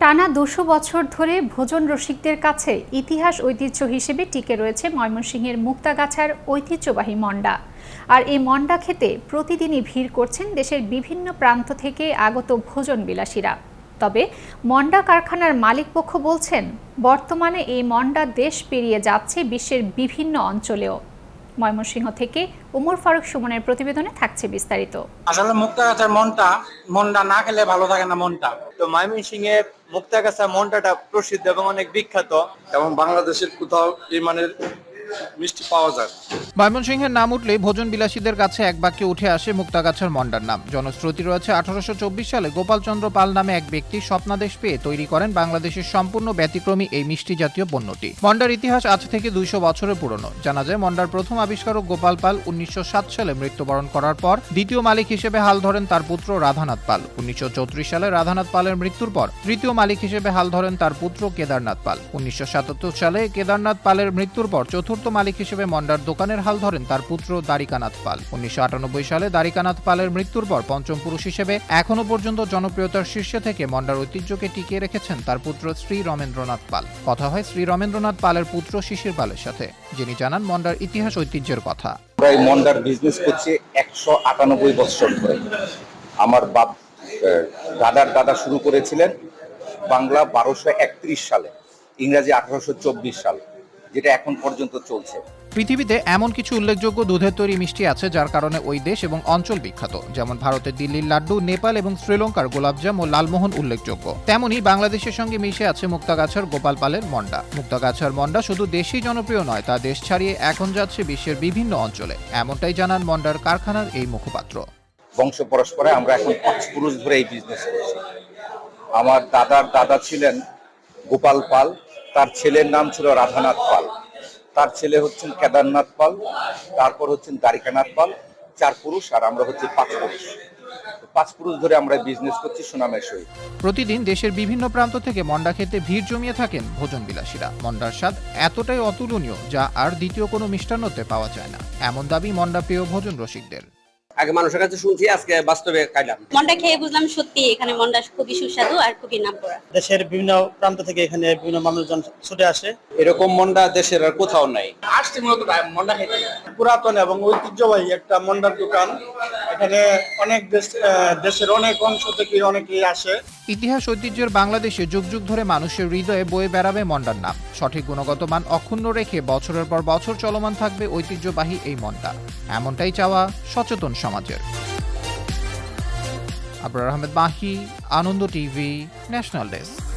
টানা দুশো বছর ধরে ভোজন রসিকদের কাছে ইতিহাস ঐতিহ্য হিসেবে টিকে রয়েছে ময়মনসিংহের মুক্তাগাছার ঐতিহ্যবাহী মন্ডা আর এই মন্ডা খেতে প্রতিদিনই ভিড় করছেন দেশের বিভিন্ন প্রান্ত থেকে আগত ভোজন বিলাসীরা তবে মন্ডা কারখানার মালিকপক্ষ বলছেন, বর্তমানে এই মন্ডা দেশ পেরিয়ে যাচ্ছে বিশ্বের বিভিন্ন অঞ্চলেও। ময়মনসিংহ থেকে উমর ফারুক সুমনের প্রতিবেদনে থাকছে বিস্তারিত। আসলে মুক্তাগাছার মনটা মনটা না খেলে ভালো থাকে না মনটা। তো ময়মনসিংহে এর মুক্তাগাছা মন্ডাটা প্রসিদ্ধ এবং অনেক বিখ্যাত। এবং বাংলাদেশের কোথাও এই মানের মিষ্টি পাওয়া যায়। ময়মনসিংহের নাম উঠলেই ভোজন বিলাসীদের কাছে এক বাক্যে উঠে আসে মুক্তাগাছার মন্ডার নাম। জনশ্রুতি রয়েছে আঠারোশো চব্বিশ সালে গোপালচন্দ্র পাল নামে এক ব্যক্তি স্বপ্নাদেশ পেয়ে তৈরি করেন বাংলাদেশের সম্পূর্ণ ব্যতিক্রমী এই মিষ্টি জাতীয় পণ্যটি। মন্ডার ইতিহাস আজ থেকে দুইশো বছরের পুরনো। জানা যায়, মন্ডার প্রথম আবিষ্কারক গোপাল পাল উনিশশো সাত সালে মৃত্যুবরণ করার পর দ্বিতীয় মালিক হিসেবে হাল ধরেন তার পুত্র রাধানাথ পাল। উনিশশো চৌত্রিশ সালে রাধানাথ পালের মৃত্যুর পর তৃতীয় মালিক হিসেবে হাল ধরেন তার পুত্র কেদারনাথ পাল। উনিশশো সাতাত্তর সালে কেদারনাথ পালের মৃত্যুর পর চতুর্থ মালিক হিসেবে মন্ডার দোকানের হাল ধরেন তার পুত্র দ্বারিকানাথ পাল। উনিশশো সালে দ্বারিকানাথ পালের মৃত্যুর পর পঞ্চম পুরুষ হিসেবে এখনও পর্যন্ত জনপ্রিয়তার শীর্ষে থেকে মন্ডার ঐতিহ্যকে টিকিয়ে রেখেছেন তার পুত্র শ্রী রমেন্দ্রনাথ পাল। কথা হয় শ্রী রমেন্দ্রনাথ পালের পুত্র শিশির পালের সাথে, যিনি জানান মন্ডার ইতিহাস ঐতিহ্যের কথা। আমরা মন্ডার বিজনেস করছি একশো আটানব্বই বছর ধরে। আমার বাপ দাদার দাদা শুরু করেছিলেন বাংলা বারোশো একত্রিশ সালে, ইংরাজি আঠারোশো চব্বিশ সাল। যেটা এখন পর্যন্ত চলছে। পৃথিবীতে এমন কিছু উল্লেখযোগ্য দুধের তৈরি মিষ্টি আছে যার কারণে ওই দেশ এবং অঞ্চল বিখ্যাত যেমন ভারতের দিল্লির লাড্ডু নেপাল এবং শ্রীলঙ্কার গোলাপজাম ও লালমোহন উল্লেখযোগ্য। তেমনি বাংলাদেশের সঙ্গে মিশে আছে মুক্তাগাছার গোপাল পালের মন্ডা। মুক্তাগাছার মন্ডা শুধু দেশেই জনপ্রিয় নয় তা দেশ ছাড়িয়ে এখন যাচ্ছে বিশ্বের বিভিন্ন অঞ্চলে। এমনটাই জানান মন্ডার কারখানার এই মুখপাত্র। বংশ পরস্পরে আমরা এখন পাঁচ পুরুষ ধরে এই বিজনেস করছি। আমার দাদার দাদা ছিলেন গোপাল পাল তার ছেলের নাম ছিল রাধানাথ পাল। তার ছেলে হচ্ছেন কেদারনাথ পাল, তারপর হচ্ছেন দ্বারিকানাথ পাল, চার পুরুষ আর আমরা হচ্ছে পাঁচ পুরুষ। পাঁচ পুরুষ ধরে আমরা বিজনেস করছি সুনামের সহিত। প্রতিদিন দেশের বিভিন্ন প্রান্ত থেকে মন্ডা খেতে ভিড় জমিয়ে থাকেন ভোজন বিলাসীরা মন্ডার স্বাদ এতটাই অতুলনীয় যা আর দ্বিতীয় কোনো মিষ্টান্নতে পাওয়া যায় না। এমন দাবি মন্ডা প্রিয় ভোজন রসিকদের। আগে মানুষের কাছে শুনছি আজকে বাস্তবে খাইলাম। মন্ডা খেয়ে বুঝলাম সত্যি এখানে মন্ডা খুবই সুস্বাদু আর খুবই নাম করা দেশের বিভিন্ন প্রান্ত থেকে এখানে বিভিন্ন মানুষজন ছুটে আসে। এরকম মন্ডা দেশের আর কোথাও নাই। আসছে মূলত মন্ডা খেতে পুরাতন এবং ঐতিহ্যবাহী একটা মন্ডার দোকান। এখানে অনেক দেশ দেশের অনেক অংশ থেকে অনেকেই আসে। ইতিহাস ঐতিহ্যের বাংলাদেশে যুগ যুগ ধরে মানুষের হৃদয়ে বয়ে বেড়াবে মন্ডার নাম। সঠিক গুণগত মান অক্ষুণ্ণ রেখে বছরের পর বছর চলমান থাকবে ঐতিহ্যবাহী এই মন্ডা এমনটাই চাওয়া সচেতন সমাজের। Abrar Ahmed Mahi Ananda TV, national desk.